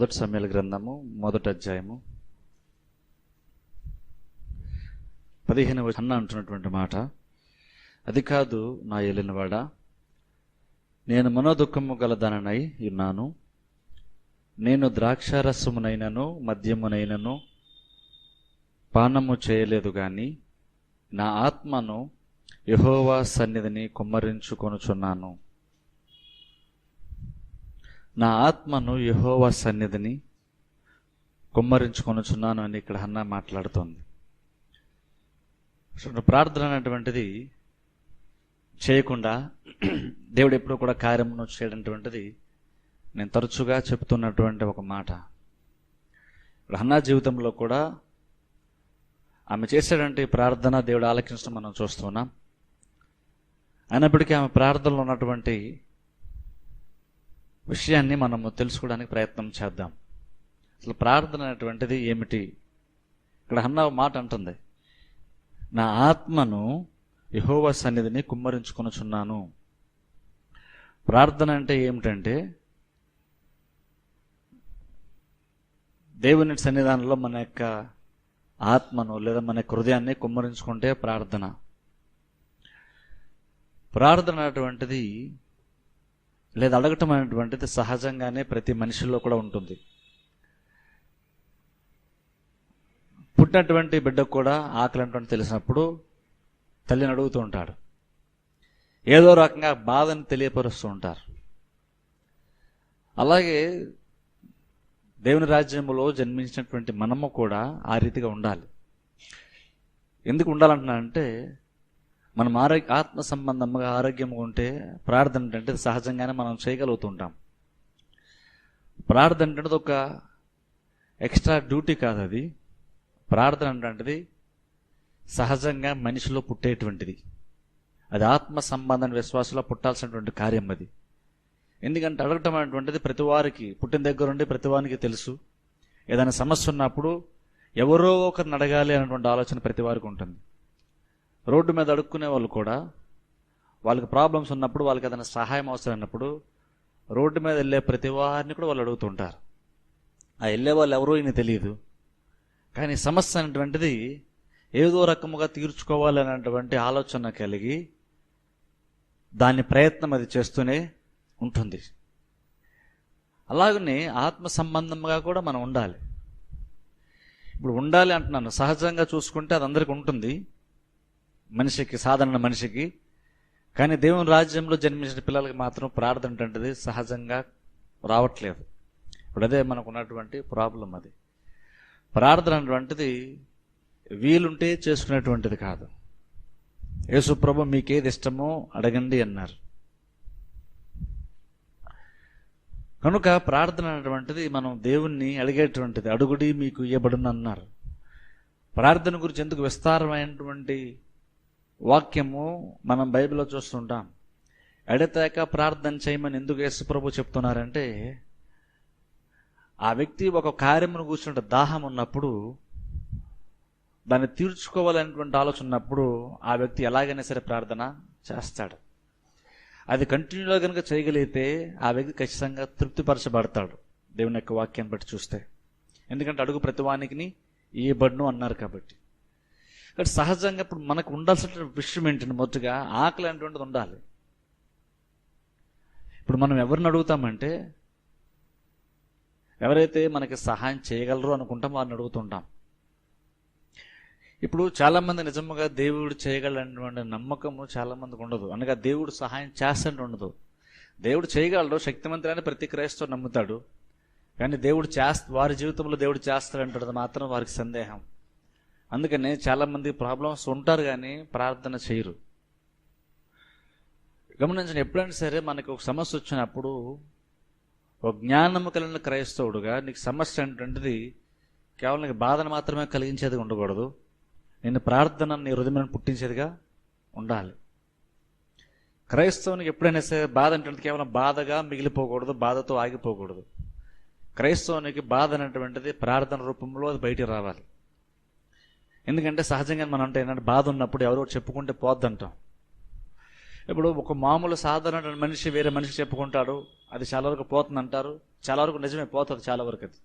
మొదటి సమయాల గ్రంథము మొదటి అధ్యాయము. పదిహేను అన్న అంటున్నటువంటి మాట. అది కాదు నా ఏలినవాడా నేను మనోదుఖము గలదాననై ఉన్నాను. నేను ద్రాక్షారసమునైనను మద్యమునైనను పానము చేయలేదు గాని నా ఆత్మను యహోవా సన్నిధిని కుమ్మరించుకొనుచున్నాను. నా ఆత్మను యహోవా సన్నిధిని కుమ్మరించుకొనుచున్నాను అని ఇక్కడ అన్న మాట్లాడుతోంది. ప్రార్థన అనేటువంటిది చేయకుండా దేవుడు ఎప్పుడు కూడా కార్యమును చేయడంటువంటిది నేను తరచుగా చెప్తున్నటువంటి ఒక మాట. ఇప్పుడు హన్నా జీవితంలో కూడా ఆమె చేసేటువంటి ప్రార్థన దేవుడు ఆలకించడం మనం చూస్తున్నాం అయినప్పటికీ ఆమె ప్రార్థనలో ఉన్నటువంటి విషయాన్ని మనము తెలుసుకోవడానికి ప్రయత్నం చేద్దాం. అసలు ప్రార్థన అనేటువంటిది ఏమిటి? ఇక్కడ అన్న మాట అంటుంది. నా ఆత్మను యహోవ సన్నిధిని కుమ్మరించుకొనుచున్నాను. ప్రార్థన అంటే ఏమిటంటే దేవుని సన్నిధానంలో మన యొక్క ఆత్మను లేదా మన హృదయాన్ని కుమ్మరించుకుంటే ప్రార్థన. ప్రార్థన అనేటువంటిది లేదా అడగటం అనేటువంటిది సహజంగానే ప్రతి మనిషిలో కూడా ఉంటుంది. పుట్టినటువంటి బిడ్డకు కూడా ఆకలి అంటే తెలిసినప్పుడు తల్లిని అడుగుతూ ఉంటాడు. ఏదో రకంగా బాధని తెలియపరుస్తూ ఉంటారు. అలాగే దేవుని రాజ్యములో జన్మించినటువంటి మనము కూడా ఆ రీతిగా ఉండాలి. ఎందుకు ఉండాలంటున్నానంటే మనం ఆరోగ్య ఆత్మ సంబంధంగా ఆరోగ్యంగా ఉంటే ప్రార్థన అంటే సహజంగానే మనం చేయగలుగుతుంటాం. ప్రార్థన అంటే ఒక ఎక్స్ట్రా డ్యూటీ కాదు అది. ప్రార్థన అంటే సహజంగా మనిషిలో పుట్టేటువంటిది. అది ఆత్మ సంబంధం విశ్వాసంలో పుట్టాల్సినటువంటి కార్యం అది. ఎందుకంటే అడగటం అనేటువంటిది ప్రతి వారికి పుట్టిన దగ్గర నుండి ప్రతి వారికి తెలుసు. ఏదైనా సమస్య ఉన్నప్పుడు ఎవరో ఒకరిని అడగాలి అనేటువంటి ఆలోచన ప్రతి వారికి ఉంటుంది. రోడ్డు మీద అడుక్కునే వాళ్ళు కూడా వాళ్ళకి ప్రాబ్లమ్స్ ఉన్నప్పుడు వాళ్ళకి ఏదైనా సహాయం అవసరం రోడ్డు మీద వెళ్ళే ప్రతి వారిని కూడా వాళ్ళు అడుగుతుంటారు. ఆ వెళ్ళే వాళ్ళు ఎవరో ఈయన తెలియదు. కానీ సమస్య అనేటువంటిది ఏదో రకముగా తీర్చుకోవాలి అనేటువంటి ఆలోచన కలిగి దాని ప్రయత్నం అది చేస్తూనే ఉంటుంది. అలాగనే ఆత్మ సంబంధంగా కూడా మనం ఉండాలి. ఇప్పుడు ఉండాలి అంటున్నాను. సహజంగా చూసుకుంటే అది అందరికి ఉంటుంది. మనిషికి సాధారణ మనిషికి. కానీ దేవుని రాజ్యంలో జన్మించిన పిల్లలకి మాత్రం ప్రార్థన అంటే సహజంగా రావట్లేదు. ఇప్పుడు అదే మనకు ఉన్నటువంటి ప్రాబ్లం అది. ప్రార్థన అటువంటిది వీలుంటే చేసుకునేటువంటిది కాదు. యేసుప్రభు మీకేది ఇష్టమో అడగండి అన్నారు. కనుక ప్రార్థన అనేటువంటిది మనం దేవుణ్ణి అడిగేటువంటిది అడుగుడి మీకు ఇవ్వబడును అన్నారు ప్రార్థన గురించి ఎందుకు విస్తారమైనటువంటి వాక్యము మనం బైబిల్లో చూస్తుంటాం. ఎడతాక ప్రార్థన చేయమని ఎందుకు యేసుప్రభు చెప్తున్నారంటే ఆ వ్యక్తి ఒక కార్యమును కూర్చుంటే దాహం ఉన్నప్పుడు దాన్ని తీర్చుకోవాలనేటువంటి ఆలోచన ఉన్నప్పుడు ఆ వ్యక్తి ఎలాగైనా సరే ప్రార్థన చేస్తాడు. అది కంటిన్యూగా కనుక చేయగలిగితే ఆ వ్యక్తి ఖచ్చితంగా తృప్తిపరచబడతాడు దేవుని యొక్క వాక్యాన్ని బట్టి చూస్తే. ఎందుకంటే అడుగు ప్రతివానికి ఈ బడ్ను అన్నారు కాబట్టి. కాబట్టి సహజంగా ఇప్పుడు మనకు ఉండాల్సిన విషయం ఏంటంటే మొదటగా ఆకలి అనేటువంటిది ఉండాలి. ఇప్పుడు మనం ఎవరిని అడుగుతామంటే ఎవరైతే మనకి సహాయం చేయగలరు అనుకుంటాం వారిని అడుగుతుంటాం. ఇప్పుడు చాలామంది నిజంగా దేవుడు చేయగలటువంటి నమ్మకము చాలామందికి ఉండదు. అనగా దేవుడు సహాయం చేస్తుంటే ఉండదు. దేవుడు చేయగలడు శక్తిమంతులని ప్రతి క్రైస్తవు నమ్ముతాడు. కానీ దేవుడు చేస్త వారి జీవితంలో దేవుడు చేస్తాడంటది మాత్రం వారికి సందేహం. అందుకనే చాలామంది ప్రాబ్లమ్స్ ఉంటారు కానీ ప్రార్థన చేయరు. గమనించిన ఎప్పుడైనా సరే మనకు ఒక సమస్య వచ్చినప్పుడు ఒక జ్ఞానము కలిగిన క్రైస్తవుడుగా నీకు సమస్య ఏంటంటది కేవలం నీకు బాధను మాత్రమే కలిగించేది ఉండకూడదు. నేను ప్రార్థన నీ హృదయం పుట్టించేదిగా ఉండాలి. క్రైస్తవునికి ఎప్పుడైనా సరే బాధ అంటే కేవలం బాధగా మిగిలిపోకూడదు బాధతో ఆగిపోకూడదు. క్రైస్తవునికి బాధ అనేటువంటిది ప్రార్థన రూపంలో అది బయటికి రావాలి. ఎందుకంటే సహజంగా మనం అంటే ఏంటంటే బాధ ఉన్నప్పుడు ఎవరో చెప్పుకుంటే పోద్దంటాం. ఇప్పుడు ఒక మామూలు సాధారణ మనిషి వేరే మనిషి చెప్పుకుంటాడు అది చాలా వరకు పోతుంది అంటారు చాలా వరకు నిజమే పోతుంది చాలా వరకు అది.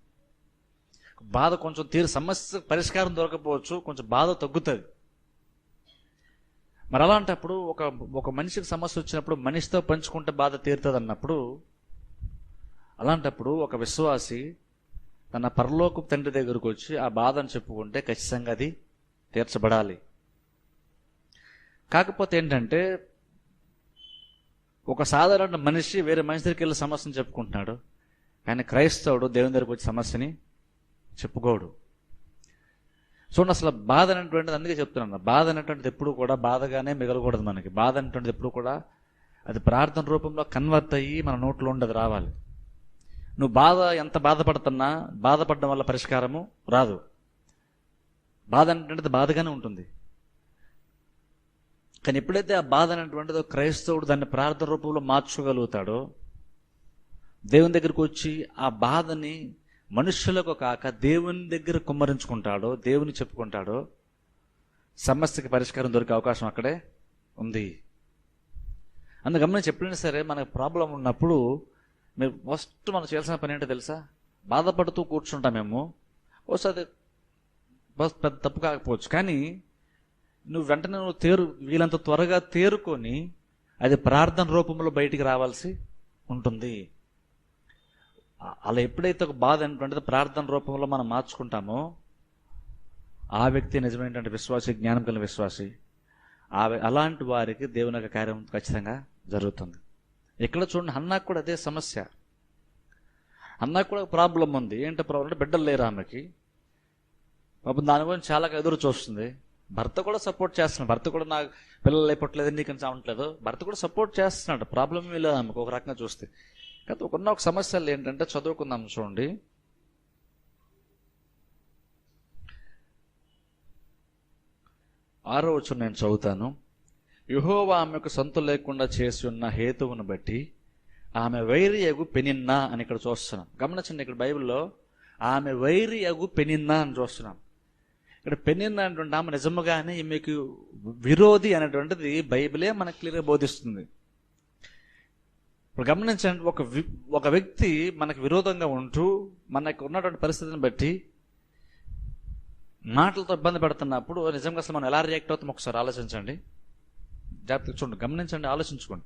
బాధ కొంచెం తీరు సమస్య పరిష్కారం దొరకపోవచ్చు కొంచెం బాధ తగ్గుతుంది. మరి అలాంటప్పుడు ఒక ఒక మనిషికి సమస్య వచ్చినప్పుడు మనిషితో పంచుకుంటే బాధ తీరుతుంది అన్నప్పుడు అలాంటప్పుడు ఒక విశ్వాసి తన పరలోకపు తండ్రి దగ్గరకు వచ్చి ఆ బాధను చెప్పుకుంటే ఖచ్చితంగా అది తీర్చబడాలి. కాకపోతే ఏంటంటే ఒక సాధారణ మనిషి వేరే మనిషి దగ్గరికి వెళ్ళి సమస్యను చెప్పుకుంటున్నాడు కానీ క్రైస్తవుడు దేవుని దగ్గరికి వచ్చి సమస్యని చెప్పుకోడు. చూడండి అసలు బాధ అనేటువంటిది అందుకే చెప్తున్నాను. బాధ అనేటువంటిది ఎప్పుడు కూడా బాధగానే మిగలకూడదు మనకి. బాధ అనేటువంటిది ఎప్పుడు కూడా అది ప్రార్థన రూపంలో కన్వర్ట్ అయ్యి మన నోట్లో ఉండదు రావాలి. నువ్వు బాధ ఎంత బాధపడుతున్నా బాధపడడం వల్ల పరిష్కారము రాదు. బాధ అనేటువంటిది బాధగానే ఉంటుంది. కానీ ఎప్పుడైతే ఆ బాధ అనేటువంటిదో క్రైస్తవుడు దాన్ని ప్రార్థన రూపంలో మార్చగలుగుతాడో దేవుని దగ్గరికి వచ్చి ఆ బాధని మనుష్యులకు కాక దేవుని దగ్గర కుమ్మరించుకుంటాడో దేవుని చెప్పుకుంటాడో సమస్యకి పరిష్కారం దొరికే అవకాశం అక్కడే ఉంది. అందుకు గమనించి ఎప్పుడైనా సరే మనకు ప్రాబ్లం ఉన్నప్పుడు మీరు ఫస్ట్ మనం చేయాల్సిన పని ఏంటో తెలుసా? బాధపడుతూ కూర్చుంటాం మేము. ఓసారి బస్ పెద్ద తప్పు కాకపోవచ్చు. కానీ నువ్వు వెంటనే నువ్వు తేరు వీలంత త్వరగా తేరుకొని అది ప్రార్థన రూపంలో బయటికి రావాల్సి ఉంటుంది. అలా ఎప్పుడైతే ఒక బాధ ఏంటంటే ప్రార్థన రూపంలో మనం మార్చుకుంటామో ఆ వ్యక్తి నిజమైనటువంటి విశ్వాసి జ్ఞానం కలిగిన విశ్వాసి ఆ అలాంటి వారికి దేవుని యొక్క కార్యం ఖచ్చితంగా జరుగుతుంది. ఇక్కడ చూడండి అన్నా కూడా అదే సమస్య. అన్నా కూడా ప్రాబ్లం ఉంది. ఏంటో ప్రాబ్లం అంటే బిడ్డలు లేరు ఆమెకి. పాపం దాని గురించి చాలా ఎదురు చూస్తుంది. భర్త కూడా సపోర్ట్ చేస్తున్నాడు. భర్త కూడా నాకు పిల్లలు లేపట్లేదు నీకు చావట్లేదు భర్త కూడా సపోర్ట్ చేస్తున్నాడు. ప్రాబ్లం లేదు ఆమెకు ఒక రకంగా చూస్తే. కాకపోతే ఒకన్న ఒక సమస్యలు ఏంటంటే చదువుకుందాం చూడండి. ఆరో వచ్చు నేను చదువుతాను. యుహోవా ఆమెకు సొంత లేకుండా చేసి ఉన్న హేతువును బట్టి ఆమె వైరి అగు పెనిన్నా అని ఇక్కడ చూస్తున్నాం. గమనించండి ఇక్కడ బైబిల్లో ఆమె వైరి అగు పెనిన్నా అని చూస్తున్నాం. ఇక్కడ పెనిన్నా అనేటువంటి ఆమె నిజముగానే ఈమెకు విరోధి అనేటువంటిది బైబిలే మనకు క్లియర్గా బోధిస్తుంది. ఇప్పుడు గమనించండి ఒక వి- ఒక వ్యక్తి మనకు విరోధంగా ఉంటూ మనకు ఉన్నటువంటి పరిస్థితిని బట్టి మాటలతో ఇబ్బంది పెడుతున్నప్పుడు నిజంగా అసలు మనం ఎలా రియాక్ట్ అవుతాం ఒకసారి ఆలోచించండి. జాగ్రత్తగా చూడండి గమనించండి ఆలోచించుకోండి.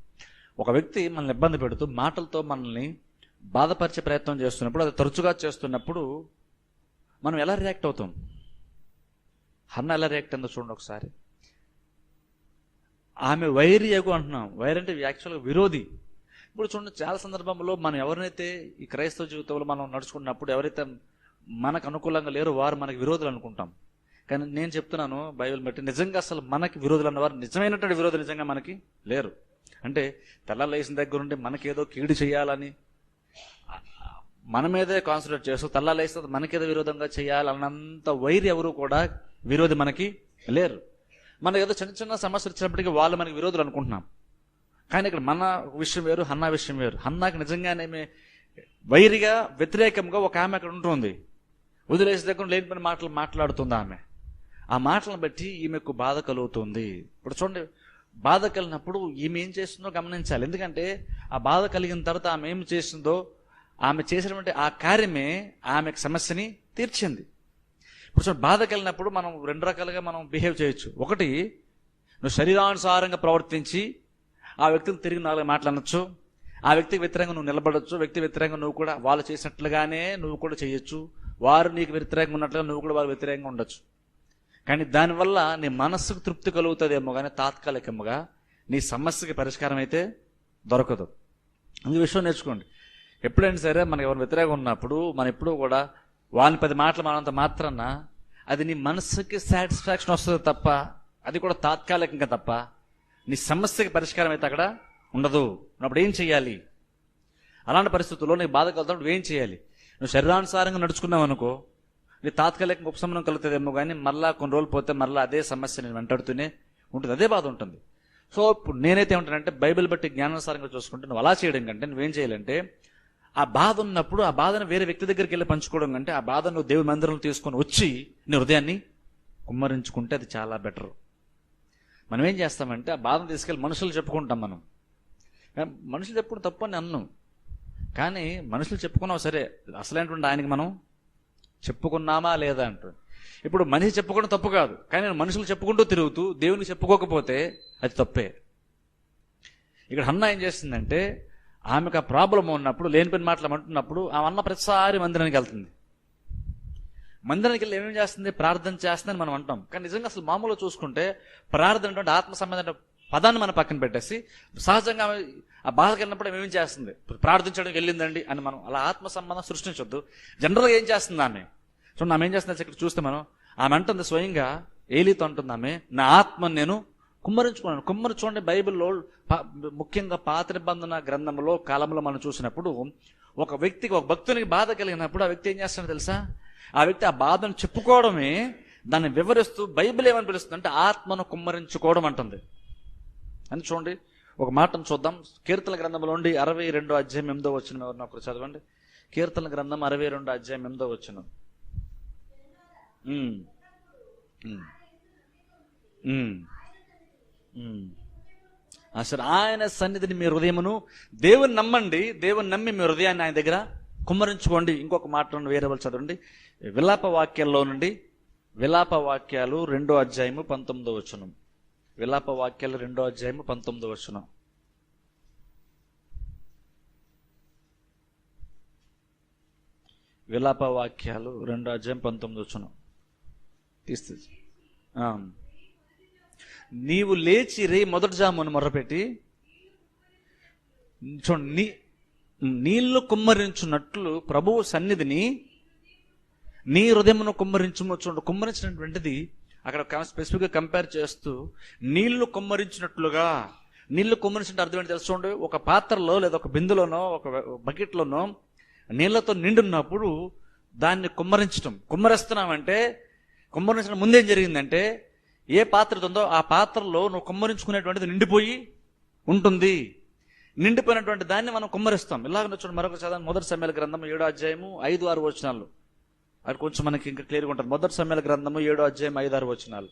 ఒక వ్యక్తి మనల్ని ఇబ్బంది పెడుతూ మాటలతో మనల్ని బాధపరిచే ప్రయత్నం చేస్తున్నప్పుడు అది తరచుగా చేస్తున్నప్పుడు మనం ఎలా రియాక్ట్ అవుతాం? హన్న ఎలా రియాక్ట్ అయిందో చూడండి ఒకసారి. ఆమె వైరియగు అంటున్నాం. వైర్ అంటే యాక్చువల్గా విరోధి. ఇప్పుడు చూడండి చాలా సందర్భంలో మనం ఎవరినైతే ఈ క్రైస్తవ జీవితంలో మనం నడుచుకున్నప్పుడు ఎవరైతే మనకు అనుకూలంగా లేరో వారు మనకు విరోధులు అనుకుంటాం. కానీ నేను చెప్తున్నాను బైబిల్ బట్టి నిజంగా అసలు మనకి విరోధులు అన్నవారు నిజమైనటువంటి విరోధులు నిజంగా మనకి లేరు. అంటే తెల్ల లేచిన దగ్గర నుండి మనకేదో కీడు చేయాలని మన మీదే కాన్సన్ట్రేట్ చేస్తూ తల్లాలేస్తే మనకేదో విరోధంగా చేయాలన్నంత వైరి ఎవరు కూడా విరోధి మనకి లేరు. మనకి ఏదో చిన్న చిన్న సమస్యలు వచ్చినప్పటికీ వాళ్ళు మనకి విరోధులు అనుకుంటున్నాం. కానీ ఇక్కడ మన విషయం వేరు హన్నా విషయం వేరు. హన్నాకి నిజంగానేమే వైరిగా వ్యతిరేకంగా ఒక ఆమె అక్కడ ఉంటుంది. వదిలేసి దగ్గర లేని పని మాటలు మాట్లాడుతుంది ఆమె. ఆ మాటలను బట్టి ఈమెకు బాధ కలుగుతుంది. ఇప్పుడు చూడండి బాధ కలిగినప్పుడు ఈమె ఏం చేస్తుందో గమనించాలి. ఎందుకంటే ఆ బాధ కలిగిన తర్వాత ఆమె ఏం చేసిందో ఆమె చేసినటువంటి ఆ కార్యమే ఆమె సమస్యని తీర్చింది. ఇప్పుడు బాధ కలిగినప్పుడు మనం రెండు రకాలుగా మనం బిహేవ్ చేయొచ్చు. ఒకటి నువ్వు శరీరానుసారంగా ప్రవర్తించి ఆ వ్యక్తిని తిరిగి నాలుగు మాట్లాడచ్చు ఆ వ్యక్తికి వ్యతిరేకంగా నువ్వు నిలబడచ్చు. వ్యక్తి వ్యతిరేకంగా నువ్వు కూడా వాళ్ళు చేసినట్లుగానే నువ్వు కూడా చేయొచ్చు. వారు నీకు వ్యతిరేకంగా ఉన్నట్లుగా నువ్వు కూడా వారు వ్యతిరేకంగా ఉండొచ్చు. కానీ దానివల్ల నీ మనస్సుకు తృప్తి కలుగుతుందేమో కానీ తాత్కాలికముగా నీ సమస్యకి పరిష్కారం అయితే దొరకదు. ఈ విషయం నేర్చుకోండి. ఎప్పుడైనా సరే మనకి ఎవరు వ్యతిరేకంగా ఉన్నప్పుడు మనం ఎప్పుడూ కూడా వాళ్ళని పది మాటలు మనంత మాత్రాన అది నీ మనసుకి సాటిస్ఫాక్షన్ వస్తుంది తప్ప అది కూడా తాత్కాలికంగా తప్ప నీ సమస్యకి పరిష్కారం అయితే అక్కడ ఉండదు. అప్పుడు ఏం చేయాలి అలాంటి పరిస్థితుల్లో నీకు బాధ కలుగుతున్నప్పుడు ఏం చేయాలి నువ్వు శరీరానుసారంగా నడుచుకున్నావు అనుకో నీ తాత్కాలిక ఉపశమనం కలుగుతుందేమో కానీ మళ్ళీ కొన్ని రోజులు పోతే మళ్ళీ అదే సమస్య నేను వెంటాడుతూనే ఉంటుంది. అదే బాధ ఉంటుంది. సో ఇప్పుడు నేనైతే ఉంటానంటే బైబిల్ బట్టి జ్ఞానానుసారంగా చూసుకుంటే నువ్వు అలా చేయడం కంటే నువ్వేం చేయాలంటే ఆ బాధ ఉన్నప్పుడు ఆ బాధను వేరే వ్యక్తి దగ్గరికి వెళ్ళి పంచుకోవడం కంటే ఆ బాధను నువ్వు దేవుని మందిరంలో తీసుకొని వచ్చి నీ హృదయాన్ని కుమ్మరించుకుంటే అది చాలా బెటర్ మనం ఏం చేస్తామంటే ఆ బాధను తీసుకెళ్ళి మనుషులు చెప్పుకుంటాం మనం. మనుషులు చెప్పుకుంటే తప్పు అని అన్ను. కానీ మనుషులు చెప్పుకున్నావు సరే అసలేంటుండే ఆయనకి మనం చెప్పుకున్నామా లేదా అంటారు ఇప్పుడు మనిషి చెప్పుకోవడం తప్పు కాదు. కానీ నేను మనుషులు చెప్పుకుంటూ తిరుగుతూ దేవునికి చెప్పుకోకపోతే అది తప్పే. ఇక్కడ అన్న ఏం చేస్తుందంటే ఆమెకు ఆ ప్రాబ్లం ఉన్నప్పుడు లేని పని మాటలు అంటున్నప్పుడు ఆమె అన్న ప్రతిసారి మందిరానికి వెళ్తుంది. మందిరానికి వెళ్ళి ఏమేమి చేస్తుంది? ప్రార్థన చేస్తుందని మనం అంటాం. కానీ నిజంగా అసలు మామూలుగా చూసుకుంటే ప్రార్థన అంటే ఆత్మ సంబంధమైన పదాన్ని మనం పక్కన పెట్టేసి సహజంగా ఆమె ఆ బాధకు వెళ్ళినప్పుడు ఏమేమి చేస్తుంది? ప్రార్థించడానికి వెళ్ళిందండి అని మనం అలా ఆత్మ సంబంధం సృష్టించొద్దు. జనరల్గా ఏం చేస్తుంది ఆమె? చూడండి ఆమె ఏం చేస్తుంది? ఇక్కడ చూస్తే మనం ఆమె అంటుంది స్వయంగా ఏలితో అంటుంది ఆమె నా ఆత్మను నేను కుమ్మరించుకున్నాను. కుమ్మరి చూడండి బైబిల్లో ముఖ్యంగా పాత నిబంధన గ్రంథంలో కాలంలో మనం చూసినప్పుడు ఒక వ్యక్తికి ఒక భక్తునికి బాధ కలిగినప్పుడు ఆ వ్యక్తి ఏం చేస్తాడో తెలుసా? ఆ వ్యక్తి ఆ బాధను చెప్పుకోవడమే దాన్ని వివరిస్తూ బైబిల్ ఏమని పిలుస్తుంది అంటే ఆత్మను కుమ్మరించుకోవడం అంటుంది. అని చూడండి. ఒక మాటను చూద్దాం. కీర్తన గ్రంథంలో నుండి అరవై రెండో అధ్యాయం ఎనిమిదో వచ్చిన ఎవరిని ఒకరు చదవండి. కీర్తన గ్రంథం అరవై రెండో అధ్యాయం ఎనిమిదో వచ్చిన అసలు ఆయన సన్నిధిని మీ హృదయమును దేవుని నమ్మండి దేవుని నమ్మి మీ హృదయాన్ని ఆయన దగ్గర కుమ్మరించుకోండి. ఇంకొక మాట వేరే వాళ్ళు చదవండి. విలాప వాక్యాల్లో నుండి విలాప వాక్యాలు రెండో అధ్యాయము పంతొమ్మిదో వచనం. విలాప వాక్యాలు రెండో అధ్యాయము పంతొమ్మిదో వచనం. విలాప వాక్యాలు రెండో అధ్యాయం పంతొమ్మిది వచనం. తీస్తే. ఆ. నీవు లేచి రే మొదటి జామును మొరపెట్టి చూడండి నీ నీళ్ళు కుమ్మరించున్నట్లు ప్రభువు సన్నిధిని నీ హృదయమును కుమ్మరించుము చూడండి కుమ్మరించినటువంటిది అక్కడ స్పెసిఫిక్గా కంపేర్ చేస్తూ నీళ్ళు కుమ్మరించినట్లుగా నీళ్ళు కుమ్మరించిన అర్థం ఏంటి తెలుసుకోండి ఒక పాత్రలో లేదా ఒక బిందులోనో ఒక బకెట్లోనో నీళ్ళతో నిండున్నప్పుడు దాన్ని కుమ్మరించడం కుమ్మరిస్తున్నామంటే కుమ్మరించడం ముందేం జరిగిందంటే ఏ పాత్ర ఉందో ఆ పాత్రలో నువ్వు కుమ్మరించుకునేటువంటిది నిండిపోయి ఉంటుంది. నిండిపోయినటువంటి దాన్ని మనం కుమ్మరిస్తాం. ఇలాగ చూడండి మరొక చదవండి. మొదటి సమ్మేళ గ్రంథము ఏడో అధ్యాయము ఐదు ఆరు వచనాలు. అది కొంచెం మనకి ఇంకా క్లియర్గా ఉంటుంది. మొదటి సమ్మేళ గ్రంథము ఏడో అధ్యాయం ఐదు ఆరు వచనాలు.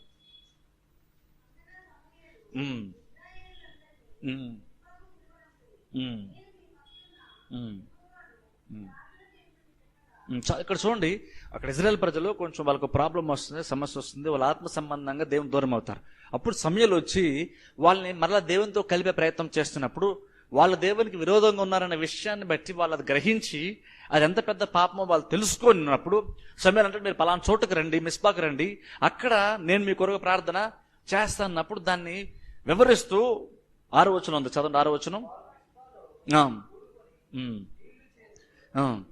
ఇక్కడ చూడండి అక్కడ ఇజ్రాయెల్ ప్రజలు కొంచెం వాళ్ళకు ప్రాబ్లం వస్తుంది సమస్య వస్తుంది వాళ్ళ ఆత్మ సంబంధంగా దేవుని దూరం అవుతారు. అప్పుడు సమయాలు వచ్చి వాళ్ళని మరలా దేవునితో కలిపే ప్రయత్నం చేస్తున్నప్పుడు వాళ్ళ దేవునికి విరోధంగా ఉన్నారన్న విషయాన్ని బట్టి వాళ్ళు అది గ్రహించి అది ఎంత పెద్ద పాపమో వాళ్ళు తెలుసుకున్నప్పుడు సమయాలు అంటే మీరు పలానా చోటుకు రండి మిస్బాకు రండి అక్కడ నేను మీ కొరకు ప్రార్థన చేస్తానన్నప్పుడు దాన్ని వివరిస్తూ ఆరో వచనం ఉంది. చదవండి ఆరో వచనం ఆ. ఉమ్. ఆ. ఉమ్,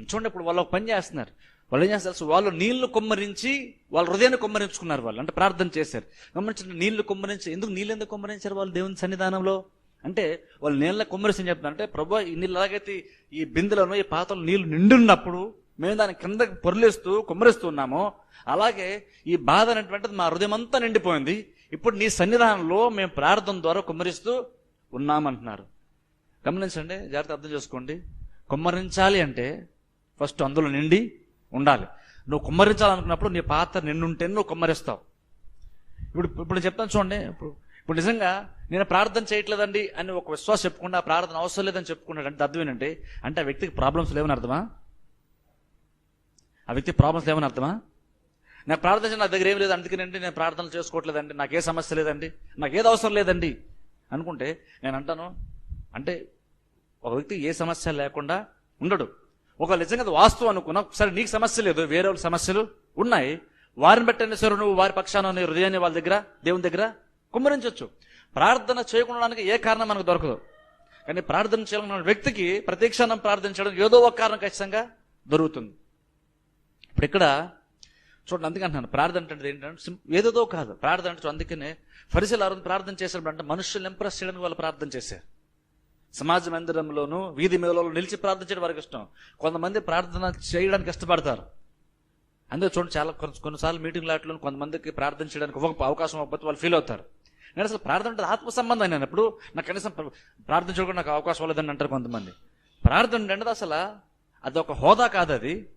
చూడండి ఇప్పుడు వాళ్ళు ఒక పని చేస్తున్నారు. వాళ్ళు ఏం చేస్తారు వాళ్ళు నీళ్ళు కుమ్మరించి వాళ్ళ హృదయాన్ని కుమ్మరించుకున్నారు వాళ్ళు. అంటే ప్రార్థన చేశారు. గమనించండి నీళ్ళు కుమ్మరించి ఎందుకు నీళ్ళు ఎందుకు కుమ్మరించారు వాళ్ళు దేవుని సన్నిధానంలో? అంటే వాళ్ళు నీళ్ళ కుమ్మరిసి చెప్తున్నారు? అంటే ప్రభు ఈ నీళ్ళు ఎలాగైతే ఈ బిందెలను ఈ పాత్రలు నీళ్ళు నిండున్నప్పుడు మేము దాని కిందకి పొరలిస్తూ కుమ్మరిస్తున్నామో అలాగే ఈ బాధ అనేటువంటిది మా హృదయం అంతా నిండిపోయింది. ఇప్పుడు నీ సన్నిధానంలో మేము ప్రార్థన ద్వారా కుమ్మరిస్తూ ఉన్నామంటున్నారు. గమనించండి జాగ్రత్త అర్థం చేసుకోండి. కుమ్మరించాలి అంటే ఫస్ట్ అందులో నిండి ఉండాలి. నువ్వు కుమ్మరించాలనుకున్నప్పుడు నీ పాత్ర నిండుంటే నువ్వు కుమ్మరిస్తావు. ఇప్పుడు ఇప్పుడు చెప్తాను చూడండి. ఇప్పుడు ఇప్పుడు నిజంగా నేను ప్రార్థన చేయట్లేదండి అని ఒక విశ్వాసం చెప్పుకుండా ఆ ప్రార్థన అవసరం లేదని చెప్పుకున్నాడు అంటే అర్థం ఏంటంటే అంటే ఆ వ్యక్తికి ప్రాబ్లమ్స్ లేవని అర్థమా? ఆ వ్యక్తి ప్రాబ్లమ్స్ లేవని అర్థమా? నాకు ప్రార్థన నా దగ్గర ఏం లేదు అందుకేనండి నేను ప్రార్థన చేసుకోవట్లేదండి. నాకు ఏ సమస్య లేదండి. నాకు ఏది అవసరం లేదండి. అనుకుంటే నేను అంటాను అంటే ఒక వ్యక్తి ఏ సమస్య లేకుండా ఉండడు. ఒక నిజంగా అది వాస్తవం అనుకున్నా సరే నీకు సమస్య లేదు వేరే వాళ్ళ సమస్యలు ఉన్నాయి. వారిని బట్టి సరే నువ్వు వారి పక్షాన నీ హృదయాన్ని వాళ్ళ దగ్గర దేవుని దగ్గర కుమ్మరించవచ్చు ప్రార్థన చేయకుండా ఏ కారణం మనకు దొరకదు. కానీ ప్రార్థన చేయాలనుకున్న వ్యక్తికి ప్రతిక్షణం ప్రార్థించడం ఏదో ఒక కారణం ఖచ్చితంగా దొరుకుతుంది. ఇప్పుడు ఇక్కడ చూడండి అందుకే అంటున్నాను ప్రార్థన అంటే ఏంటంటే ఏదోదో ఏదేదో కాదు. ప్రార్థన అంటే అందుకనే ఫరిసలు ఆ ప్రార్థన చేసినప్పుడు అంటే మనుషులు ఇంప్రెస్ చేయడానికి వాళ్ళు ప్రార్థన చేశారు. సమాజ మందిరంలోను వీధి మేళలో నిలిచి ప్రార్థన చేయడం వారికి ఇష్టం. కొంతమంది ప్రార్థన చేయడానికి ఇష్టపడతారు. అందుకే చూడండి చాలా కొన్నిసార్లు మీటింగ్ లాట్లో కొంతమందికి ప్రార్థన చేయడానికి ఒక అవకాశం అవ్వకపోతే వాళ్ళు ఫీల్ అవుతారు. నేను అసలు ప్రార్థన అంటే ఆత్మ సంబంధం అయినప్పుడు నాకు కనీసం ప్రార్థన చేయకుండా నాకు అవకాశం లేదని అంటారు కొంతమంది. ప్రార్థన అంటే అసలు? అది ఒక హోదా కాదు అది.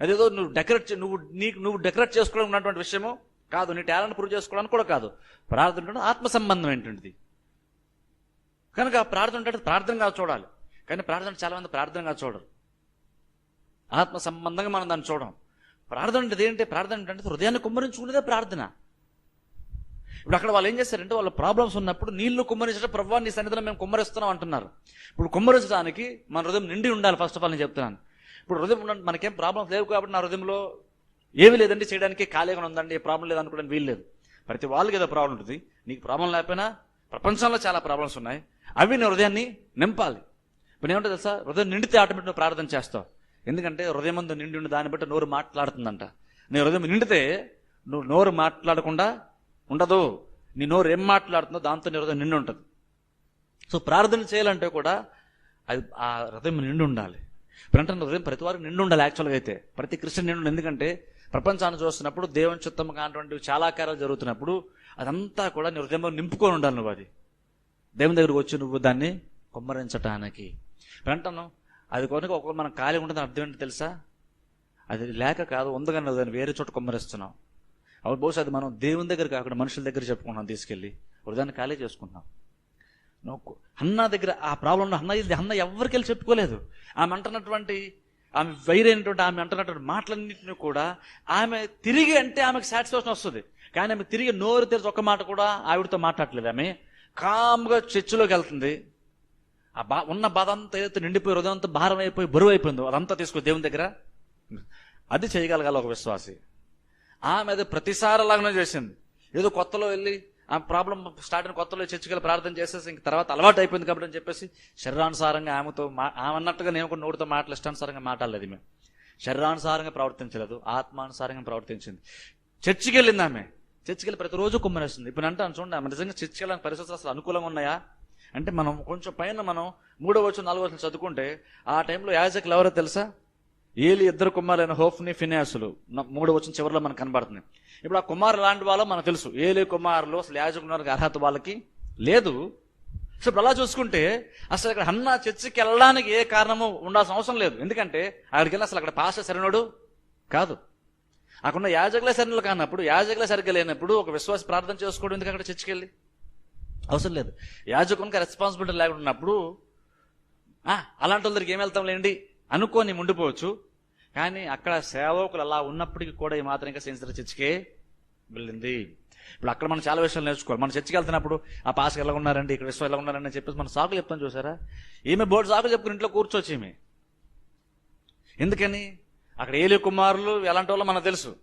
అదేదో నువ్వు డెకరేట్ నువ్వు నీకు నువ్వు డెకరేట్ చేసుకోవడం ఉన్నటువంటి విషయము కాదు. నీ టాలెంట్ ప్రూవ్ చేసుకోవడానికి కూడా కాదు. ప్రార్థన ఆత్మ సంబంధం ఏంటిది కనుక ప్రార్థన అంటే ప్రార్థనగా చూడాలి. కానీ ప్రార్థన చాలా మంది ప్రార్థనగా చూడరు. ఆత్మ సంబంధంగా మనం దాన్ని చూడడం ప్రార్థన అంటే ఏంటంటే ప్రార్థన అంటే హృదయాన్ని కుమ్మరించుకునేదే ప్రార్థన. ఇప్పుడు అక్కడ వాళ్ళు ఏం చేస్తారంటే వాళ్ళ ప్రాబ్లమ్స్ ఉన్నప్పుడు నీళ్ళు కుమ్మరించడం ప్రభావ నీ సన్నిధిలో మేము కుమ్మరిస్తున్నాం అంటున్నారు. ఇప్పుడు కుమ్మరించడానికి మన హృదయం నిండి ఉండాలి ఫస్ట్ ఆఫ్ ఆల్ నేను చెప్తున్నాను. ఇప్పుడు హృదయం ఉండండి మనకేం ప్రాబ్లమ్స్ లేవు కాబట్టి నా హృదయంలో ఏమీ లేదండి చేయడానికి ఖాళీగా ఉందండి ఏ ప్రాబ్లం లేదనుకోవడానికి వీలు లేదు. ప్రతి వాళ్ళకి ఏదో ప్రాబ్లం ఉంటుంది. నీకు ప్రాబ్లం లేకపోయినా ప్రపంచంలో చాలా ప్రాబ్లమ్స్ ఉన్నాయి. అవి నీ హృదయాన్ని నింపాలి. ఇప్పుడు ఏమంటే తెలుసా? హృదయం నిండితే ఆటోమేటిక్ ప్రార్థన చేస్తావు. ఎందుకంటే హృదయం ముందు నిండి ఉండి దాన్ని బట్టి నోరు మాట్లాడుతుందంట. నీ హృదయం నిండితే నువ్వు నోరు మాట్లాడకుండా ఉండదు. నీ నోరు ఏం మాట్లాడుతుందో దాంతో నీ హృదయం నిండి ఉంటుంది. సో ప్రార్థన చేయాలంటే కూడా అది ఆ హృదయం నిండి ఉండాలి. ఇప్పుడు అంటే హృదయం ప్రతి వారికి నిండి ఉండాలి యాక్చువల్గా అయితే. ప్రతి క్రిస్టియన్ నిండి ఎందుకంటే ప్రపంచాన్ని చూస్తున్నప్పుడు దేవుని చిత్తం కానటువంటి చాలా కార్యాలు జరుగుతున్నప్పుడు అదంతా కూడా నీ హృదయంలో నింపుకొని ఉండాలి నువ్వు అది. దేవుని దగ్గరకు వచ్చి నువ్వు దాన్ని కుమ్మరించటానికి. ఇప్పుడు అంటాను అది కొనుక ఒక మనం ఖాళీ ఉంటుంది అర్థం ఏంటి తెలుసా? అది లేక కాదు ఉందగా నువ్వు దాన్ని వేరే చోట కుమ్మరిస్తున్నావు అప్పుడు బహుశా అది మనం దేవుని దగ్గర కాకుండా మనుషుల దగ్గర చెప్పుకున్నాం తీసుకెళ్ళి. హృదయాన్ని ఖాళీ చేసుకున్నాం నువ్వు అన్న దగ్గర ఆ ప్రాబ్లం అన్న ఇది అన్న ఎవరికి వెళ్ళి చెప్పుకోలేదు. ఆమె అంటున్నటువంటి ఆమె వైరైనటువంటి ఆమె అంటున్నటువంటి మాటలన్నింటినీ కూడా ఆమె తిరిగి అంటే ఆమెకు సాటిస్ఫాక్షన్ వస్తుంది. కానీ ఆమె తిరిగి నోరు తెరిచి ఒక్క మాట కూడా ఆవిడతో మాట్లాడలేదు ఆమె. కామ్గా చర్చిలోకి వెళ్తుంది. ఆ బా ఉన్న బాధ అంతా ఏదైతే నిండిపోయి హృదయం అంతా భారం అయిపోయి బరువు అయిపోయిందో అదంతా తీసుకో దేవుని దగ్గర. అది చేయగలగాలి ఒక విశ్వాసి. ఆమె అది ప్రతిసారి అలాగనే చేసింది. ఏదో కొత్తలో వెళ్ళి ఆ ప్రాబ్లం స్టార్ట్ అయిన కొత్తలో చర్చికి ప్రార్థన చేసేసి ఇంక తర్వాత అలవాటు అయిపోయింది కాబట్టి అని చెప్పేసి శరీరానుసారంగా ఆమెతో మా ఆమె అన్నట్టుగా నేను కూడా నోటితో మాటలు ఇష్టానుసారంగా మాట్లాడలేదు మేము శరీరానుసారంగా ప్రవర్తించలేదు ఆత్మానుసారంగా ప్రవర్తించింది. చర్చికి వెళ్ళింది ఆమె. చర్చికి వెళ్ళి ప్రతిరోజు కుమ్మరేస్తుంది ఇప్పుడు అంటే చూడండి ఆమె నిజంగా చర్చికి వెళ్ళడానికి పరిస్థితులు అసలు అనుకూలంగా ఉన్నాయా? అంటే మనం కొంచెం పైన మనం మూడో వచ్చిన నాలుగో వచ్చిన చదువుకుంటే ఆ టైంలో యాజకులు ఎవరో తెలుసా? ఏలి ఇద్దరు కుమారులైన హోఫ్ని ఫినాసులు. మూడు వచ్చిన చివరిలో మనకు కనబడుతుంది. ఇప్పుడు ఆ కుమారు లాంటి వాళ్ళు మనకు తెలుసు. ఏలి కుమారులు అసలు యాజకులకు అర్హత వాళ్ళకి. లేదు. సో ఇప్పుడు అలా చూసుకుంటే అసలు ఇక్కడ అన్న చర్చికి వెళ్ళడానికి ఏ కారణము ఉండాల్సిన అవసరం లేదు. ఎందుకంటే అక్కడికి వెళ్ళి అసలు అక్కడ పాస్టర్ సరైనడు కాదు. అక్కడ యాజకులే సరైనలు కానప్పుడు యాజకులే సరిగ్గా లేనప్పుడు ఒక విశ్వాస ప్రార్థన చేసుకోవడం ఎందుకు అక్కడ చర్చికి వెళ్ళి? అవసరం లేదు. యాజకునికి రెస్పాన్సిబిలిటీ లేకుండా ఉన్నప్పుడు అలాంటి వాళ్ళ దగ్గరికి ఏం వెళ్తాం లేండి? అనుకోని ఉండిపోవచ్చు కానీ అక్కడ సేవకులు అలా ఉన్నప్పటికీ కూడా ఈ మాత్రం ఇంకా సెన్సిటర్ చర్చికే వెళ్ళింది. ఇప్పుడు అక్కడ మనం చాలా విషయాలు నేర్చుకోవాలి. మనం చర్చికి వెళ్తున్నప్పుడు ఆ పాస్కి ఎలా ఉన్నారండి? ఇక్కడ విశ్వం ఎలా ఉన్నారండి అని చెప్పేసి మనం సాకులు చెప్తాం చూసారా? ఈమె బోర్డు సాకులు చెప్పుకుని ఇంట్లో కూర్చోవచ్చు ఈమె. ఎందుకని? అక్కడ ఏలి కుమారులు ఎలాంటి వాళ్ళు మనకు తెలుసు.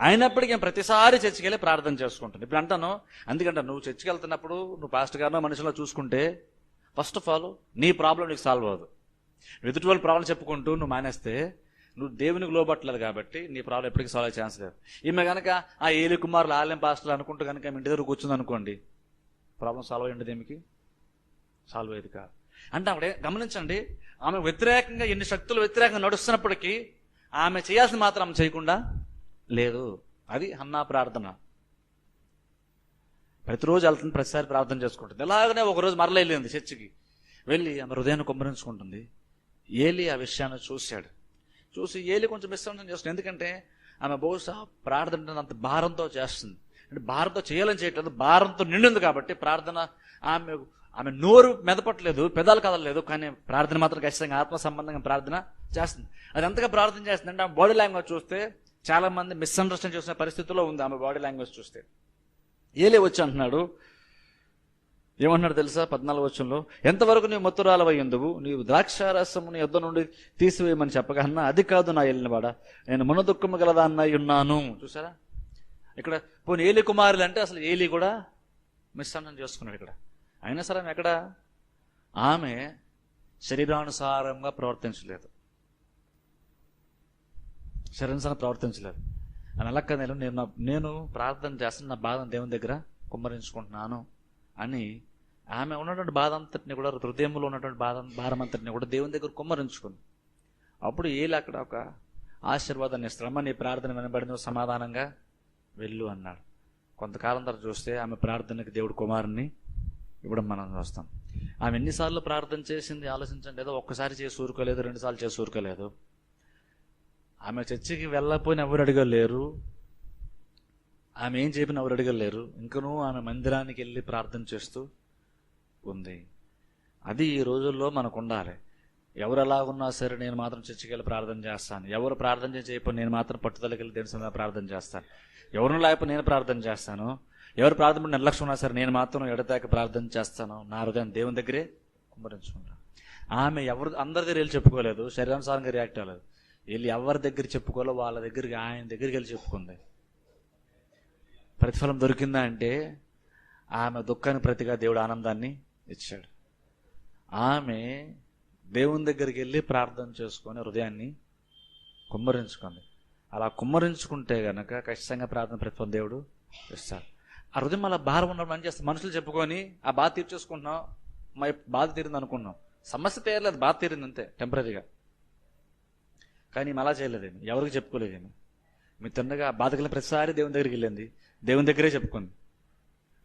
అయినప్పటికీ ప్రతిసారి చర్చికి వెళ్ళి ప్రార్థన చేసుకుంటాను ఇప్పుడు అంటాను అందుకంటే నువ్వు చర్చికి వెళ్తున్నప్పుడు నువ్వు పాస్ట్ గారినో మనుషులో చూసుకుంటే ఫస్ట్ ఆఫ్ ఆల్ నీ ప్రాబ్లం నీకు సాల్వ్ అవ్వదు. ఎదుటి వాళ్ళ ప్రాబ్లం చెప్పుకుంటూ నువ్వు మానేస్తే నువ్వు దేవునికి లోబట్టలేదు కాబట్టి నీ ప్రాబ్లం ఎప్పటికీ సాల్వ్ అయ్యే ఛాన్స్ లేదు ఈమె కనుక ఆ ఏలి కుమారులు ఆలయం పాస్టర్లు అనుకుంటూ కనుక ఇంటి దగ్గర కూర్చుంది అనుకోండి ప్రాబ్లం సాల్వ్ అయ్యింది ఏమికి? సాల్వ్ అయ్యేది కాదు. అంటే అప్పుడే గమనించండి ఆమె వ్యతిరేకంగా ఎన్ని శక్తులు వ్యతిరేకంగా నడుస్తున్నప్పటికీ ఆమె చేయాల్సింది మాత్రం ఆమె చేయకుండా లేదు. అది అన్నా ప్రార్థన. ప్రతిరోజు వెళ్తుంది ప్రతిసారి ప్రార్థన చేసుకుంటుంది. ఎలాగనే ఒక రోజు మరల వెళ్ళింది చర్చికి. వెళ్ళి ఆమె హృదయాన్ని కుమ్మరించుకుంటుంది ఏలి ఆ విషయాన్ని చూశాడు. చూసి ఏలి కొంచెం మిస్అండర్స్టాండ్ చేస్తుంది ఎందుకంటే ఆమె బహుశా ప్రార్థన అంత భారంతో చేస్తుంది. అంటే భారంతో చేయాలని చేయట్లేదు. భారంతో నిండింది కాబట్టి ప్రార్థన ఆమె ఆమె నోరు మెదపట్లేదు పెదాలు కదలలేదు కానీ ప్రార్థన మాత్రం ఖచ్చితంగా ఆత్మ సంబంధంగా ప్రార్థన చేస్తుంది. అది ఎంతగా ప్రార్థన చేస్తుంది అంటే ఆమె బాడీ లాంగ్వేజ్ చూస్తే చాలా మంది మిస్అండర్స్టాండ్ చేసిన పరిస్థితిలో ఉంది ఆమె బాడీ లాంగ్వేజ్ చూస్తే. ఏలే వచ్చి అంటున్నాడు ఏమంటున్నాడు తెలుసా? పద్నాలుగు వచ్చంలో ఎంతవరకు నీవు మత్తురాలవై ఎందువు నీవు ద్రాక్షారసము నీ యొద్ద నుండి తీసివేయమని చెప్పగా అన్న అది కాదు నా వెళ్ళినవాడ నేను మన దుఃఖము గలదా అన్నై ఉన్నాను. చూసారా? ఇక్కడ పోనీ ఏలి కుమారులు అంటే అసలు ఏలి కూడా మిస్అండర్స్టాండ్ చేసుకున్నాడు ఇక్కడ. అయినా సరే ఆమె ఎక్కడ? ఆమె శరీరానుసారంగా ప్రవర్తించలేదు. శరీరానుసారం ప్రవర్తించలేదు. అని అలక్క నేను నేను నేను ప్రార్థన చేస్తున్న నా బాధను దేవుని దగ్గర కుమ్మరించుకుంటున్నాను. అని ఆమె ఉన్నటువంటి బాధ అంతటిని కూడా హృదయంలో ఉన్నటువంటి బాధ భారం అంతటిని కూడా దేవుని దగ్గర కుమ్మరించుకుంది. అప్పుడు ఏలు అక్కడ ఒక ఆశీర్వాదాన్ని శ్రమ నీ ప్రార్థన వినబడిన సమాధానంగా వెళ్ళు అన్నాడు. కొంతకాలం తర్వాత చూస్తే ఆమె ప్రార్థనకి దేవుడు కుమారుని ఇవ్వడం మనం చూస్తాం. ఆమె ఎన్నిసార్లు ప్రార్థన చేసింది ఆలోచించండి ఏదో ఒక్కసారి చేసి ఊరుకోలేదు రెండుసార్లు చేసి ఊరుకోలేదు. ఆమె చర్చికి వెళ్ళకపోయిన ఎవరు అడగలేరు ఆమె ఏం చెప్పిన ఎవరు అడగలేరు. ఇంకనూ ఆమె మందిరానికి వెళ్ళి ప్రార్థన చేస్తూ ఉంది. అది ఈ రోజుల్లో మనకు ఉండాలి ఎవరు ఎలా ఉన్నా సరే నేను మాత్రం చర్చికి వెళ్ళి ప్రార్థన చేస్తాను. ఎవరు ప్రార్థన చేయకపోతే నేను మాత్రం పట్టుదలకి వెళ్ళి దేవుని ప్రార్థన చేస్తాను. ఎవరు లేకపోతే నేను ప్రార్థన చేస్తాను. ఎవరు ప్రార్థన నిర్లక్ష్యం ఉన్నా సరే నేను మాత్రం ఎడతాక ప్రార్థన చేస్తాను. నా హృదయం దేవుని దగ్గరే కుమ్మరించుకుంటాను ఆమె ఎవరు అందరి దగ్గర వెళ్ళి చెప్పుకోలేదు. శరీరానుసారంగా రియాక్ట్ అవ్వలేదు. వెళ్ళి ఎవరి దగ్గర చెప్పుకోలో వాళ్ళ దగ్గరికి ఆయన దగ్గరికి వెళ్ళి చెప్పుకుంది. ప్రతిఫలం దొరికిందా అంటే ఆమె దుఃఖాన్ని ప్రతిగా దేవుడు ఆనందాన్ని ఇచ్చాడు. ఆమె దేవుని దగ్గరికి వెళ్ళి ప్రార్థన చేసుకొని హృదయాన్ని కుమ్మరించుకుంది. అలా కుమ్మరించుకుంటే గనక ఖచ్చితంగా ప్రార్థన ప్రతిఫలం దేవుడు ఇస్తాడు. ఆ హృదయం అలా భారం ఉన్నప్పుడు మనం చేస్తాం మనుషులు చెప్పుకొని ఆ బాధ తీర్చేసుకుంటున్నాం మా బాధ తీరింది అనుకున్నాం సమస్య తీరలేదు బాధ తీరింది అంతే టెంపరీగా కానీ మేము అలా చేయలేదేమి? ఎవరికి చెప్పుకోలేదేమి? మీ తిన్నగా బాధ కలిగిన ప్రతిసారి దేవుని దగ్గరికి వెళ్ళింది దేవుని దగ్గరే చెప్పుకుంది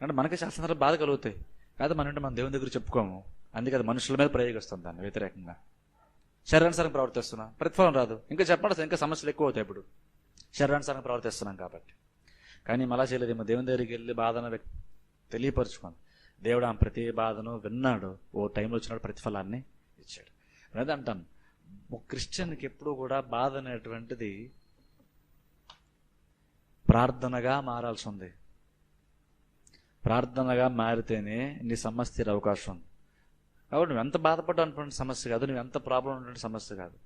అంటే మనకి శాస్త్రాలు బాధ కలుగుతాయి. కాదు మన మనం దేవుని దగ్గర చెప్పుకోము. అందుకే అది మనుషుల మీద ప్రయోగిస్తాం దాన్ని వ్యతిరేకంగా. శరీరానుసారం ప్రవర్తిస్తున్నాం. ప్రతిఫలం రాదు. ఇంకా చెప్పండి ఇంకా సమస్యలు ఎక్కువ అవుతాయి ఇప్పుడు. శరీరానుసారం ప్రవర్తిస్తున్నాం కాబట్టి. కానీ మళ్ళా చేయలేదేమో దేవుని దగ్గరికి వెళ్ళి బాధను తెలియపరచుకోండి. దేవుడు ఆ ప్రతి బాధను విన్నాడు. ఓ టైంలో వచ్చినాడు ప్రతిఫలాన్ని ఇచ్చాడు. అదే అంటాను. క్రిస్టియన్కి ఎప్పుడు కూడా బాధ అనేటువంటిది ప్రార్థనగా మారాల్సి ఉంది ప్రార్థనగా మారితేనే నీ సమస్య అవకాశం. ఉంది కాబట్టి నువ్వు ఎంత బాధపడ్డావు సమస్య కాదు నువ్వు ఎంత ప్రాబ్లం ఉన్నటువంటి సమస్య కాదు.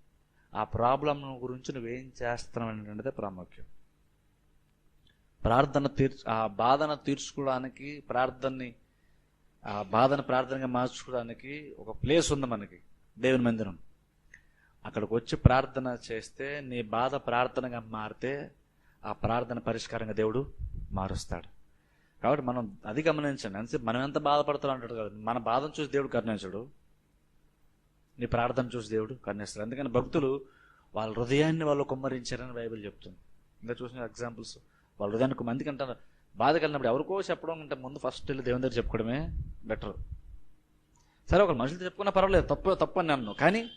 ఆ ప్రాబ్లం గురించి నువ్వేం చేస్తున్నావు అనేటువంటిదే ప్రాముఖ్యం. ప్రార్థన తీర్చు ఆ బాధను తీర్చుకోవడానికి ప్రార్థనని ఆ బాధను ప్రార్థనగా మార్చుకోవడానికి ఒక ప్లేస్ ఉంది మనకి దేవుని మందిరం. అక్కడికి వచ్చి ప్రార్థన చేస్తే నీ బాధ ప్రార్థనగా మారితే ఆ ప్రార్థన పరిష్కారంగా దేవుడు మారుస్తాడు. కాబట్టి మనం అది గమనించండి. అంటే మనం ఎంత బాధపడుతున్నాం అంటాడు కదా. మన బాధను చూసి దేవుడు కరుణించడు. నీ ప్రార్థన చూసి దేవుడు కరుణిస్తాడు. అందుకని భక్తులు వాళ్ళ హృదయాన్ని వాళ్ళు కుమ్మరించారని బైబిల్ చెప్తుంది. ఇంకా చూసిన ఎగ్జాంపుల్స్. వాళ్ళ హృదయానికి మందికి అంటారు బాధ కలిగినప్పుడు ఎవరికో చెప్పడం అంటే ముందు ఫస్ట్ వెళ్ళి దేవుని దగ్గర చెప్పుకోవడమే బెటర్. సరే ఒక మనుషులతో చెప్పుకున్నా పర్వాలేదు. తప్పు తప్పు అని నన్ను కానీ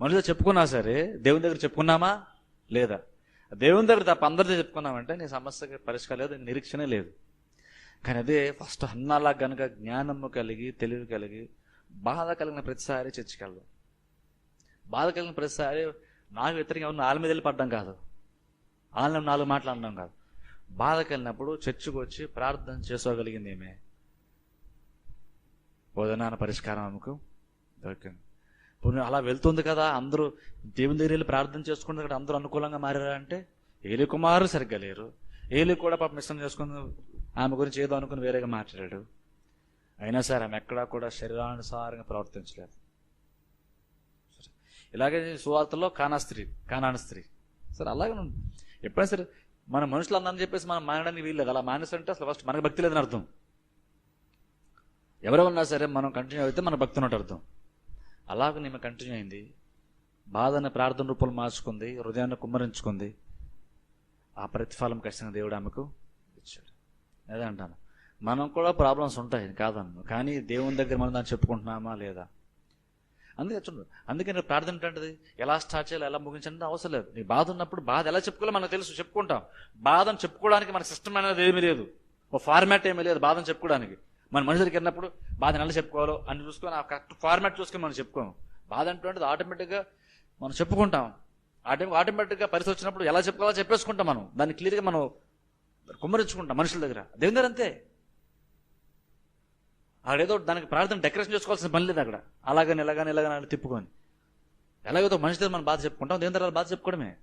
మనుషులతో చెప్పుకున్నా సరే దేవుని దగ్గర చెప్పుకున్నామా లేదా? దేవుని దగ్గర తప్ప అందరితో చెప్పుకున్నామంటే నీ సమస్యకి పరిష్కారం లేదు నిరీక్షణే లేదు. కానీ అదే ఫస్ట్ అన్నలా గనుక జ్ఞానము కలిగి తెలివి కలిగి బాధ కలిగిన ప్రతిసారి చర్చికెళ్ళదు బాధ కలిగిన ప్రతిసారి నాకు వ్యతిరేకంగా ఉన్న వాళ్ళ మీద వెళ్ళి పడ్డం కాదు. వాళ్ళని నాలుగు మాట్లాడడం కాదు. బాధ కలిగినప్పుడు చర్చికి వచ్చి ప్రార్థన చేసుకోగలిగింది ఏమే? బోధనాన పరిష్కారం ఆమెకు దొరికింది. ఇప్పుడు అలా వెళ్తుంది కదా అందరూ దేవుని దగ్గర వెళ్ళి ప్రార్థన చేసుకుంటే కదా అందరూ అనుకూలంగా మారారా అంటే? ఏలి కుమారు సరిగ్గా లేరు. ఏలి కూడా పాప మిశ్రమం చేసుకుని ఆమె గురించి ఏదో అనుకుని వేరేగా మాట్లాడాడు. అయినా సరే ఆమె ఎక్కడా కూడా శరీరానుసారంగా ప్రవర్తించలేదు. ఇలాగే సువార్తలో కానా స్త్రీ కానాన స్త్రీ. సరే అలాగే ఎప్పుడైనా సరే మన మనుషులు అందరని చెప్పేసి మనం మానడానికి వీల్లేదు. అలా మానేసంటే అసలు ఫస్ట్ మనకు భక్తి లేదని అర్థం. ఎవరు ఉన్నా సరే మనం కంటిన్యూ అయితే మన భక్తి ఉన్నట్టు అర్థం. అలాగ నేను కంటిన్యూ అయింది. బాధను ప్రార్థన రూపంలో మార్చుకుంది హృదయాన్ని కుమ్మరించుకుంది. ఆ ప్రతిఫలం ఖచ్చితంగా దేవుడు ఆమెకు ఇచ్చాడు. అదే అంటాను. మనం కూడా ప్రాబ్లమ్స్ ఉంటాయి కాదన్ను. కానీ దేవుని దగ్గర మనం దాన్ని చెప్పుకుంటున్నామా లేదా? అందుకే చూడు అందుకే నేను ప్రార్థన ఏంటంటది? ఎలా స్టార్ట్ చేయాలి ఎలా ముగించండి అవసరం లేదు. నీ బాధ ఉన్నప్పుడు బాధ ఎలా చెప్పుకోవాలో మనకు తెలుసు చెప్పుకుంటాం. బాధను చెప్పుకోవడానికి మన సిస్టమ్ అనేది ఏమీ లేదు. ఒక ఫార్మాట్ ఏమీ లేదు బాధను చెప్పుకోవడానికి. మన మనుషులకి వెళ్ళినప్పుడు బాధ నెల చెప్పుకోవాలో అని చూసుకొని ఆ కరెక్ట్ ఫార్మాట్ చూసుకొని మనం చెప్పుకోము. బాధ అంటున్నది ఆటోమేటిక్గా మనం చెప్పుకుంటాం. ఆటో ఆటోమేటిక్గా పరిస్థితి వచ్చినప్పుడు ఎలా చెప్పుకోవాలో చెప్పేసుకుంటాం మనం. దాన్ని క్లియర్గా మనం కుమ్మరించుకుంటాం మనుషుల దగ్గర. దేవుని దగ్గర అంతే అక్కడేదో దానికి ప్రార్థన డెకరేషన్ చేసుకోవాల్సిన పని లేదు అక్కడ. అలాగని ఎలాగని ఎలాగని అని తిప్పుకొని. ఎలాగైతే మనిషి దగ్గర మనం బాధ చెప్పుకుంటాం దేవుని దగ్గర బాధ చెప్పుకోవడమే.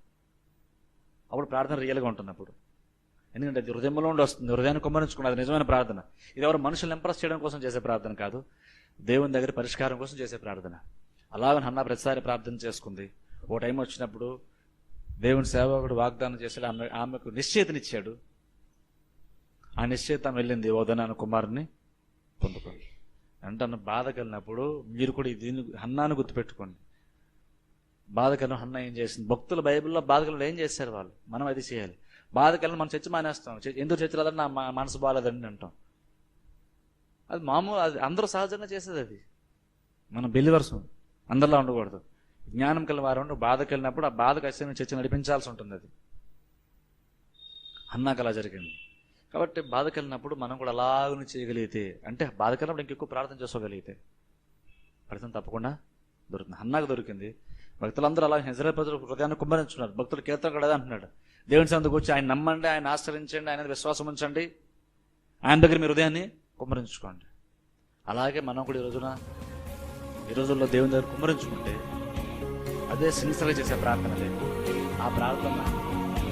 అప్పుడు ప్రార్థన రియల్గా ఉంటుంది అప్పుడు ఎందుకంటే అది హృదయంలో ఉండి వస్తుంది హృదయాన్ని కుమ్మరించుకున్న అది నిజమైన ప్రార్థన. ఇది ఎవరు మనుషులు ఇంప్రెస్ చేయడం కోసం చేసే ప్రార్థన కాదు దేవుని దగ్గర పరిష్కారం కోసం చేసే ప్రార్థన. అలాగని హన్నా ప్రతిసారి ప్రార్థన చేసుకుంది. ఓ టైం వచ్చినప్పుడు దేవుని సేవకుడు వాగ్దానం చేశాడు ఆమె ఆమెకు నిశ్చయితనిచ్చాడు. ఆ నిశ్చయిత వెళ్ళింది ఓదనాన కుమారుని పొందుకోండి అంటే బాధ కలిగినప్పుడు మీరు కూడా దీన్ని హన్నాను గుర్తుపెట్టుకోండి. బాధ కలిగిన హన్న ఏం చేసింది? భక్తుల బైబిల్లో బాధ ఏం చేశారు వాళ్ళు? మనం అది చేయాలి. బాధ కలిగిన మనం చర్చ మానేస్తాం ఎందుకు చర్చ రాదని నా మా- మనసు బాగాలేదండి అంటాం. అది మామూలు అది అందరూ సహజంగా చేసేది అది. మనం బెలివర్స్ అందరిలా ఉండకూడదు. జ్ఞానం కలిగిన వారు బాధకు వెళ్ళినప్పుడు ఆ బాధకు అసలు చర్చ నడిపించాల్సి ఉంటుంది అది. అన్నాక అలా జరిగింది. కాబట్టి బాధకు వెళ్ళినప్పుడు మనం కూడా అలాగనే చేయగలిగితే అంటే బాధకు వెళ్ళినప్పుడు ఇంకెక్కువ ప్రార్థన చేసుకోగలిగితే ఫలితం తప్పకుండా దొరుకుతుంది హన్నాకు దొరికింది. భక్తులందరూ అలా హెజరే ప్రజలు హృదయాన్ని కుమ్మరించున్నారు భక్తులు కీర్తన కూడా అంటున్నాడు. దేవుని సందుకు వచ్చి ఆయన నమ్మండి ఆయన ఆశ్రయించండి ఆయన విశ్వాసం ఉంచండి. ఆయన దగ్గర మీ హృదయాన్ని కుమ్మరించుకోండి. అలాగే మనం కూడా ఈ రోజున ఈ రోజుల్లో దేవుని దగ్గర కుమ్మరించుకుంటే అదే సిన్సియర్గా చేసే ప్రార్థన లేదు ఆ ప్రార్థన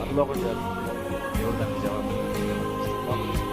పరలోకం జరుగుతుంది దేవుడు దానికి జవాబు